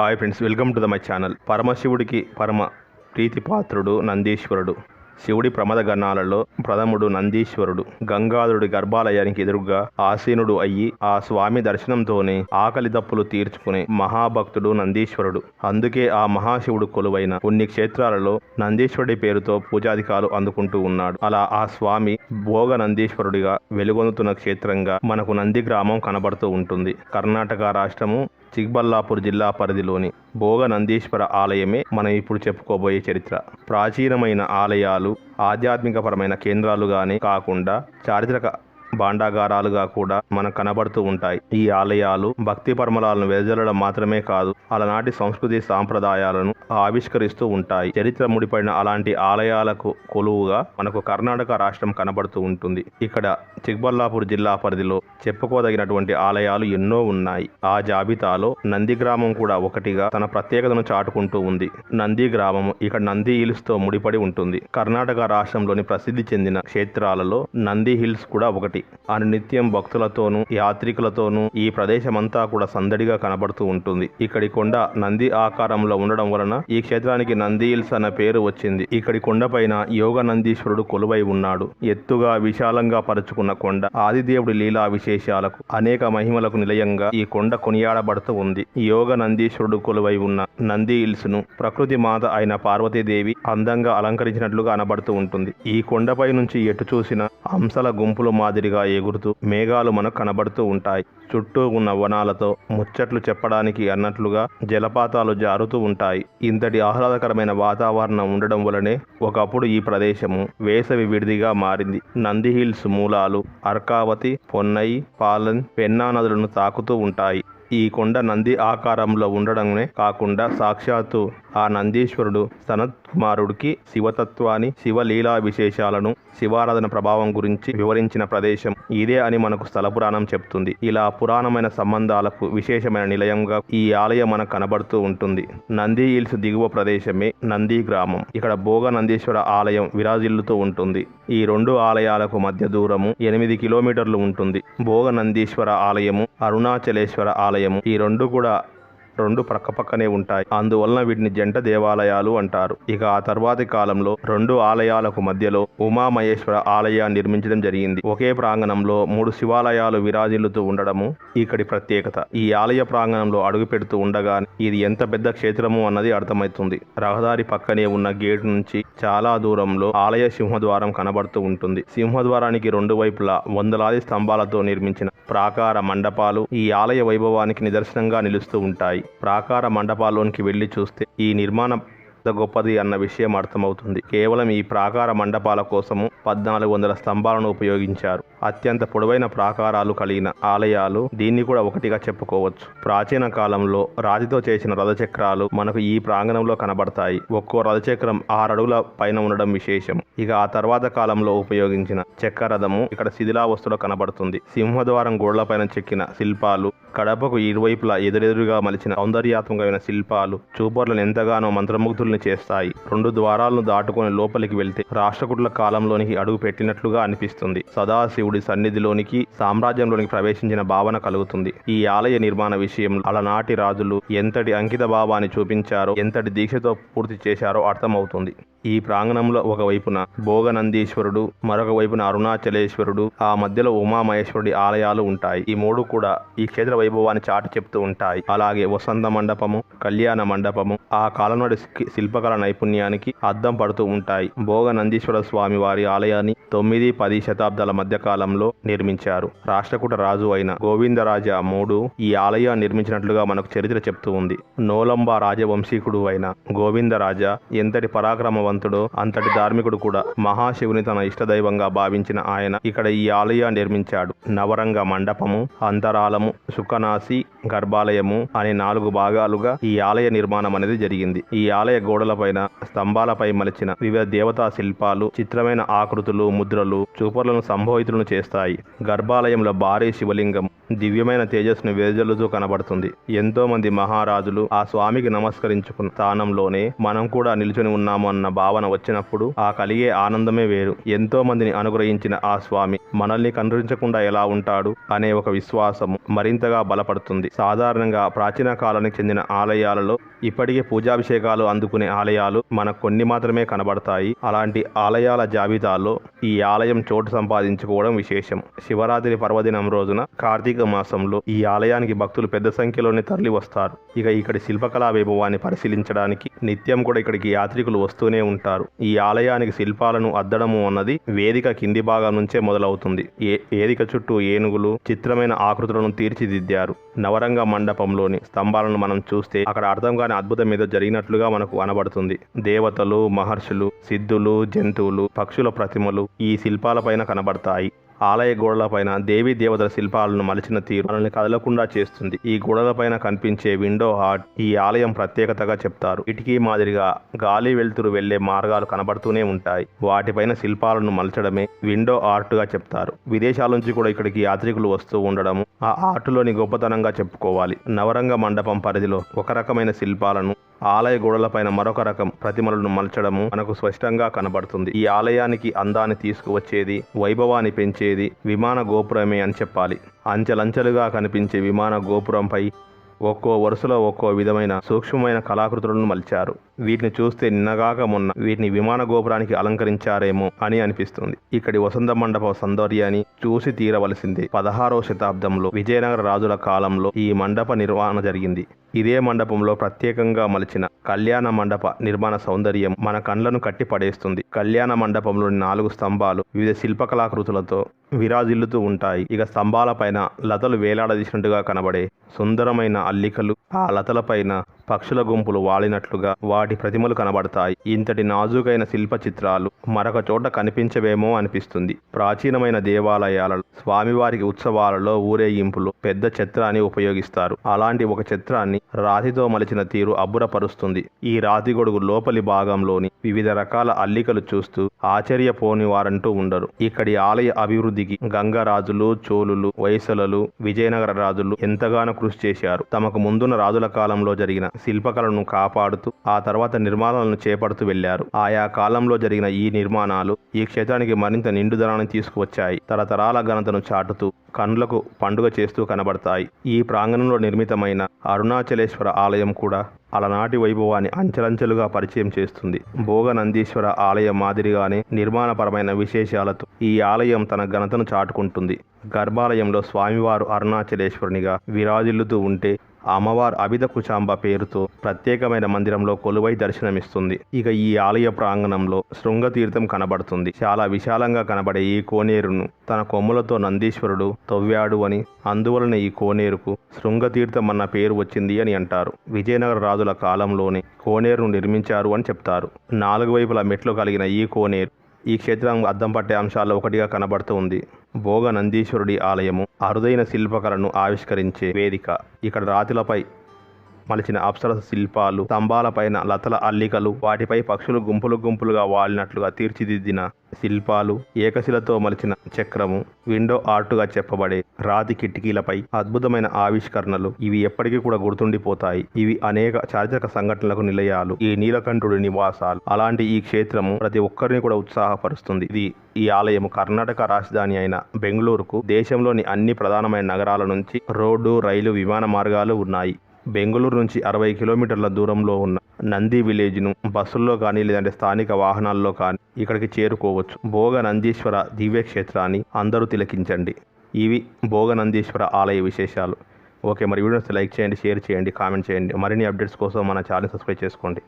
Hi friends welcome to the my channel పరమశివుడికి పరమ ప్రీతిపాత్రుడు నందీశ్వరుడు. శివుడి ప్రమద గణాలలో ప్రథముడు నందీశ్వరుడు. గంగాధరుడి గర్భాలయానికి ఎదురుగా ఆసీనుడు అయ్యి ఆ స్వామి దర్శనంతోనే ఆకలి దప్పులు తీర్చుకునే మహాభక్తుడు నందీశ్వరుడు. అందుకే ఆ మహాశివుడు కొలువైన కొన్ని క్షేత్రాలలో నందీశ్వరుడి పేరుతో పూజాధికాలు అందుకుంటూ ఉన్నాడు. అలా ఆ స్వామి భోగ నందీశ్వరుడిగా వెలుగొందుతున్న క్షేత్రంగా మనకు నంది గ్రామం కనబడుతూ ఉంటుంది. కర్ణాటక రాష్ట్రము చిక్బల్లాపూర్ జిల్లా పరిధిలోని భోగ నందీశ్వర ఆలయమే మనం ఇప్పుడు చెప్పుకోబోయే చరిత్ర. ప్రాచీనమైన ఆలయాలు ఆధ్యాత్మికపరమైన కేంద్రాలుగానే కాకుండా చారిత్రక భాండాగారాలుగా కూడా మనకు కనబడుతూ ఉంటాయి. ఈ ఆలయాలు భక్తి పరమలాలను వెదజల్లడం మాత్రమే కాదు అలనాటి సంస్కృతి సాంప్రదాయాలను ఆవిష్కరిస్తూ ఉంటాయి. చరిత్ర ముడిపడిన అలాంటి ఆలయాలకు కొలువుగా మనకు కర్ణాటక రాష్ట్రం కనబడుతూ ఉంటుంది. ఇక్కడ చిక్బల్లాపూర్ జిల్లా పరిధిలో చెప్పుకోదగినటువంటి ఆలయాలు ఎన్నో ఉన్నాయి. ఆ జాబితాలో నంది గ్రామం కూడా ఒకటిగా తన ప్రత్యేకతను చాటుకుంటూ ఉంది. నంది గ్రామం ఇక్కడ నంది హిల్స్తో ముడిపడి ఉంటుంది. కర్ణాటక రాష్ట్రంలోని ప్రసిద్ధి చెందిన క్షేత్రాలలో నంది హిల్స్ కూడా ఒకటి. అనునిత్యం భక్తులతోనూ యాత్రికులతోనూ ఈ ప్రదేశమంతా కూడా సందడిగా కనబడుతూ ఉంటుంది. ఇక్కడి కొండ నంది ఆకారంలో ఉండడం వలన ఈ క్షేత్రానికి నంది హిల్స్ అన్న పేరు వచ్చింది. ఇక్కడి కొండపైన యోగ నందీశ్వరుడు కొలువై ఉన్నాడు. ఎత్తుగా విశాలంగా పరుచుకున్న కొండ ఆదిదేవుడి లీలా విశేషాలకు అనేక మహిమలకు నిలయంగా ఈ కొండ కొనియాడబడుతూ ఉంది. యోగ నందీశ్వరుడు కొలువై ఉన్న నంది హిల్స్ను ప్రకృతి మాత అయిన పార్వతీదేవి అందంగా అలంకరించినట్లుగా కనబడుతూ ఉంటుంది. ఈ కొండపై నుంచి ఎటు చూసిన హంసల గుంపుల మాదిరిగా ఎగురుతూ మేఘాలు మనకు కనబడుతూ ఉంటాయి. చుట్టూ ఉన్న వనాలతో ముచ్చట్లు చెప్పడానికి అన్నట్లుగా జలపాతాలు జారుతూ ఉంటాయి. ఇంతటి ఆహ్లాదకరమైన వాతావరణం ఉండడం వలనే ఒకప్పుడు ఈ ప్రదేశము వేసవి విడిదిగా మారింది. నంది హిల్స్ మూలాలు అర్కావతి పొన్నయి పాలన్ పెన్నా నదులను తాకుతూ ఉంటాయి. ఈ కొండ నంది ఆకారంలో ఉండడమే కాకుండా సాక్షాత్తు ఆ నందీశ్వరుడు సనత్ కుమారుడికి శివతత్వాన్ని శివలీలా విశేషాలను శివారాధన ప్రభావం గురించి వివరించిన ప్రదేశం ఇదే అని మనకు స్థల పురాణం చెప్తుంది. ఇలా పురాణమైన సంబంధాలకు విశేషమైన నిలయంగా ఈ ఆలయం మనకు కనబడుతూ ఉంటుంది. నంది హిల్స్ దిగువ ప్రదేశమే నంది గ్రామం. ఇక్కడ భోగ నందీశ్వర ఆలయం విరాజిల్లుతూ ఉంటుంది. ఈ రెండు ఆలయాలకు మధ్య దూరము ఎనిమిది కిలోమీటర్లు ఉంటుంది. భోగ నందీశ్వర ఆలయము అరుణాచలేశ్వర ఆలయం ఆలయము. ఈ రెండు కూడా రెండు పక్కపక్కనే ఉంటాయి. అందువలన వీటిని జంట దేవాలయాలు అంటారు. ఇక ఆ తర్వాతి కాలంలో రెండు ఆలయాలకు మధ్యలో ఉమామహేశ్వర ఆలయాన్ని నిర్మించడం జరిగింది. ఒకే ప్రాంగణంలో మూడు శివాలయాలు విరాజిల్లుతూ ఉండడము ఇక్కడి ప్రత్యేకత. ఈ ఆలయ ప్రాంగణంలో అడుగు పెడుతూ ఉండగానే ఇది ఎంత పెద్ద క్షేత్రము అన్నది అర్థమవుతుంది. రహదారి పక్కనే ఉన్న గేటు నుంచి చాలా దూరంలో ఆలయ సింహద్వారం కనబడుతూ ఉంటుంది. సింహద్వారానికి రెండు వైపులా వందలాది స్తంభాలతో నిర్మించిన ప్రాకార మండపాలు ఈ ఆలయ వైభవానికి నిదర్శనంగా నిలుస్తూ ఉంటాయి. ప్రాకార మండపాల్లోనికి వెళ్ళి చూస్తే ఈ నిర్మాణ గొప్పది అన్న విషయం అర్థమవుతుంది. కేవలం ఈ ప్రాకార మండపాల కోసము పద్నాలుగు వందల స్తంభాలను ఉపయోగించారు. అత్యంత పొడవైన ప్రాకారాలు కలిగిన ఆలయాలు దీన్ని కూడా ఒకటిగా చెప్పుకోవచ్చు. ప్రాచీన కాలంలో రాతితో చేసిన రథచక్రాలు మనకు ఈ ప్రాంగణంలో కనబడతాయి. ఒక్కో రథచక్రం ఆరు అడుగుల పైన ఉండడం విశేషం. ఇక ఆ తర్వాత కాలంలో ఉపయోగించిన చెక్క రథము ఇక్కడ శిథిలావస్థలో కనబడుతుంది. సింహద్వారం గోడలపైన చెక్కిన శిల్పాలు కడపకు ఇరువైపులా ఎదురెదురుగా మలిచిన సౌందర్యాత్మకమైన శిల్పాలు చూపర్లను ఎంతగానో మంత్రముగ్ధుల్ని చేస్తాయి. రెండు ద్వారాలను దాటుకొని లోపలికి వెళ్తే రాష్ట్రకుట్ల కాలంలోనికి అడుగు పెట్టినట్లుగా అనిపిస్తుంది. సదాశివుడు సన్నిధిలోనికి సామ్రాజ్యంలోనికి ప్రవేశించిన భావన కలుగుతుంది. ఈ ఆలయ నిర్మాణ విషయంలో అలనాటి రాజులు ఎంతటి అంకిత భావాన్ని చూపించారో ఎంతటి దీక్షతో పూర్తి చేశారో అర్థమవుతుంది. ఈ ప్రాంగణంలో ఒక వైపున భోగనందీశ్వరుడు మరొక వైపున అరుణాచలేశ్వరుడు ఆ మధ్యలో ఉమామహేశ్వరుడి ఆలయాలు ఉంటాయి. ఈ మూడు కూడా ఈ క్షేత్ర వైభవాన్ని చాటి చెప్తూ ఉంటాయి. అలాగే వసంత మండపము కళ్యాణ మండపము ఆ కాలం నాటి శి- శిల్పకళ నైపుణ్యానికి అద్దం పడుతూ ఉంటాయి. భోగ నందీశ్వర స్వామి వారి ఆలయాన్ని తొమ్మిది పది శతాబ్దాల మధ్య కాలంలో నిర్మించారు. రాష్ట్రకూట రాజు అయిన గోవిందరాజ మూడు ఈ ఆలయాన్ని నిర్మించినట్లుగా మనకు చరిత్ర చెప్తూ ఉంది. నోలంబ రాజవంశీకుడు అయిన గోవిందరాజ ఎంతటి పరాక్రమవంతుడో అంతటి ధార్మికుడు కూడా మహాశివుని తన ఇష్టదైవంగా భావించిన ఆయన ఇక్కడ ఈ ఆలయాన్ని నిర్మించాడు. నవరంగ మండపము అంతరాలము సుఖనాసి గర్భాలయము అనే నాలుగు భాగాలుగా ఈ ఆలయ నిర్మాణం అనేది జరిగింది. ఈ ఆలయ గోడలపైన స్తంభాలపై మలిచిన వివిధ దేవతా శిల్పాలు చిత్రమైన ఆకృతులు ముద్రలు చూపర్లను సంభోహితులను చేస్తాయి. గర్భాలయంలో భారీ శివలింగం దివ్యమైన తేజస్సును వెదజల్లుతూ కనబడుతుంది. ఎంతో మంది మహారాజులు ఆ స్వామికి నమస్కరించుకున్న స్థానంలోనే మనం కూడా నిల్చొని ఉన్నాము అన్న భావన వచ్చినప్పుడు ఆ కలిగే ఆనందమే వేరు. ఎంతో మందిని అనుగ్రహించిన ఆ స్వామి మనల్ని కనురించకుండా ఎలా ఉంటాడు అనే ఒక విశ్వాసము మరింతగా బలపడుతుంది. సాధారణంగా ప్రాచీన కాలానికి చెందిన ఆలయాలలో ఇప్పటికే పూజాభిషేకాలు అందుకునే ఆలయాలు మనకు కొన్ని మాత్రమే కనబడతాయి. అలాంటి ఆలయాల జాబితాలో ఈ ఆలయం చోటు సంపాదించుకోవడం విశేషం. శివరాత్రి పర్వదినం రోజున కార్తీక మాసంలో ఈ ఆలయానికి భక్తులు పెద్ద సంఖ్యలోనే తరలి వస్తారు. ఇక ఇక్కడి శిల్పకళా వైభవాన్ని పరిశీలించడానికి నిత్యం కూడా ఇక్కడికి యాత్రికులు వస్తూనే ఉంటారు. ఈ ఆలయానికి శిల్పాలను అద్దడము అన్నది వేదిక కింది భాగం నుంచే మొదలవుతుంది. ఏ వేదిక చుట్టూ ఏనుగులు చిత్రమైన ఆకృతులను తీర్చిదిద్దారు. నవ నవరంగ మండపంలోని స్తంభాలను మనం చూస్తే అక్కడ అర్థం కాని అద్భుతం ఏదో జరిగినట్లుగా మనకు కనబడుతుంది. దేవతలు మహర్షులు సిద్ధులు జంతువులు పక్షుల ప్రతిమలు ఈ శిల్పాలపైన కనబడతాయి. ఆలయ గోడలపైన దేవీ దేవతల శిల్పాలను మలిచిన తీరు మనల్ని కదలకుండా చేస్తుంది. ఈ గోడలపైన కనిపించే విండో ఆర్ట్ ఈ ఆలయం ప్రత్యేకతగా చెప్తారు. ఇటుకీ మాదిరిగా గాలి వెలుతురు వెళ్ళే మార్గాలు కనబడుతూనే ఉంటాయి. వాటిపైన శిల్పాలను మలచడమే విండో ఆర్ట్గా చెప్తారు. విదేశాల నుంచి కూడా ఇక్కడికి యాత్రికులు వస్తూ ఉండడం ఆ ఆర్టులోని గొప్పతనంగా చెప్పుకోవాలి. నవరంగ మండపం పరిధిలో ఒక రకమైన శిల్పాలను ఆలయ గోడలపైన మరొక రకం ప్రతిమలను మలచడము మనకు స్పష్టంగా కనబడుతుంది. ఈ ఆలయానికి అందాన్ని తీసుకువచ్చేది వైభవాన్ని పెంచేది విమాన గోపురమే అని చెప్పాలి. అంచెలంచెలుగా కనిపించే విమాన గోపురంపై ఒక్కో వరుసలో ఒక్కో విధమైన సూక్ష్మమైన కళాకృతులను మలిచారు. వీటిని చూస్తే నిన్నగాక మొన్న వీటిని విమాన గోపురానికి అలంకరించారేమో అని అనిపిస్తుంది. ఇక్కడి వసంత మండప సౌందర్యాన్ని చూసి తీరవలసింది. పదహారవ శతాబ్దంలో విజయనగర రాజుల కాలంలో ఈ మండప నిర్వహణ జరిగింది. ఇదే మండపంలో ప్రత్యేకంగా మలిచిన కళ్యాణ మండప నిర్మాణ సౌందర్యం మన కండ్లను కట్టి పడేస్తుంది కళ్యాణ మండపంలోని నాలుగు స్తంభాలు వివిధ శిల్పకళాకృతులతో విరాజిల్లుతూ ఉంటాయి. ఇక స్తంభాలపైన లతలు వేలాడదీసినట్టుగా కనబడే సుందరమైన అల్లికలు ఆ లతలపైన పక్షుల గుంపులు వాలినట్లుగా వాటి ప్రతిమలు కనబడతాయి. ఇంతటి నాజుకైన శిల్ప చిత్రాలు మరొక చోట కనిపించవేమో అనిపిస్తుంది. ప్రాచీనమైన దేవాలయాలలో స్వామివారికి ఉత్సవాలలో ఊరేగింపులు పెద్ద చిత్రాన్ని ఉపయోగిస్తారు. అలాంటి ఒక చిత్రాన్ని రాతితో మలిచిన తీరు అబ్బురపరుస్తుంది. ఈ రాతి గొడుగు లోపలి భాగంలోని వివిధ రకాల అల్లికలు చూస్తూ ఆశ్చర్యపోని వారంటూ ఉండరు. ఇక్కడి ఆలయ అభివృద్ధికి గంగరాజులు చోళులు వైసలలు విజయనగర రాజులు ఎంతగానో కృషి చేశారు. తమకు ముందున్న రాజుల కాలంలో జరిగిన శిల్పకళను కాపాడుతూ ఆ తర్వాత నిర్మాణాలను చేపడుతూ వెళ్ళారు ఆయా కాలంలో జరిగిన ఈ నిర్మాణాలు ఈ క్షేత్రానికి మరింత నిండుదనాన్ని తీసుకువచ్చాయి. తరతరాల ఘనతను చాటుతూ కండ్లకు పండుగ చేస్తూ కనబడతాయి. ఈ ప్రాంగణంలో నిర్మితమైన అరుణాచలేశ్వర ఆలయం కూడా అలనాటి వైభవాన్ని అంచెలంచెలుగా పరిచయం చేస్తుంది. భోగ నందీశ్వర ఆలయం మాదిరిగానే నిర్మాణపరమైన విశేషాలతో ఈ ఆలయం తన ఘనతను చాటుకుంటుంది. గర్భాలయంలో స్వామివారు అరుణాచలేశ్వరునిగా విరాజిల్లుతూ ఉంటే అమ్మవారు అభిద కుచాంబ పేరుతో ప్రత్యేకమైన మందిరంలో కొలువై దర్శనమిస్తుంది. ఇక ఈ ఆలయ ప్రాంగణంలో శృంగతీర్థం కనబడుతుంది. చాలా విశాలంగా కనబడే ఈ కోనేరును తన కొమ్ములతో నందీశ్వరుడు తవ్వాడు అని అందువలన ఈ కోనేరుకు శృంగతీర్థం అన్న పేరు వచ్చింది అని అంటారు. విజయనగర రాజుల కాలంలోనే కోనేరును నిర్మించారు అని చెప్తారు. నాలుగు వైపుల మెట్లు కలిగిన ఈ కోనేరు ఈ క్షేత్రం అద్దం పట్టే అంశాల్లో ఒకటిగా కనబడుతూ ఉంది. భోగ నందీశ్వరుడి ఆలయము అరుదైన శిల్పకళను ఆవిష్కరించే వేదిక. ఇక్కడ రాతిలపై మలిచిన అప్సరస శిల్పాలు స్తంభాలపైన లతల అల్లికలు వాటిపై పక్షులు గుంపులు గుంపులుగా వాలినట్లుగా తీర్చిదిద్దిన శిల్పాలు ఏకశిలతో మలిచిన చక్రము విండో ఆర్టుగా చెప్పబడే రాతి కిటికీలపై అద్భుతమైన ఆవిష్కరణలు. ఇవి ఎప్పటికీ కూడా గుర్తుండిపోతాయి. ఇవి అనేక చారిత్రక సంఘటనలకు నిలయాలు. ఈ నీలకంఠుడి నివాసాలు. అలాంటి ఈ క్షేత్రము ప్రతి ఒక్కరిని కూడా ఉత్సాహపరుస్తుంది. ఇది ఈ ఆలయం కర్ణాటక రాజధాని అయిన బెంగళూరుకు దేశంలోని అన్ని ప్రధానమైన నగరాల నుంచి రోడ్డు రైలు విమాన మార్గాలు ఉన్నాయి. బెంగళూరు నుంచి అరవై కిలోమీటర్ల దూరంలో ఉన్న నంది విలేజ్ను బస్సుల్లో కానీ లేదంటే స్థానిక వాహనాల్లో కానీ ఇక్కడికి చేరుకోవచ్చు. భోగ నందీశ్వర దివ్యక్షేత్రాన్ని అందరూ తిలకించండి. ఇవి భోగ నందీశ్వర ఆలయ విశేషాలు. ఓకే మరి వీడియోస్ లైక్ చేయండి షేర్ చేయండి కామెంట్ చేయండి. మరిన్ని అప్డేట్స్ కోసం మన ఛానల్ సబ్స్క్రైబ్ చేసుకోండి.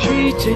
Shri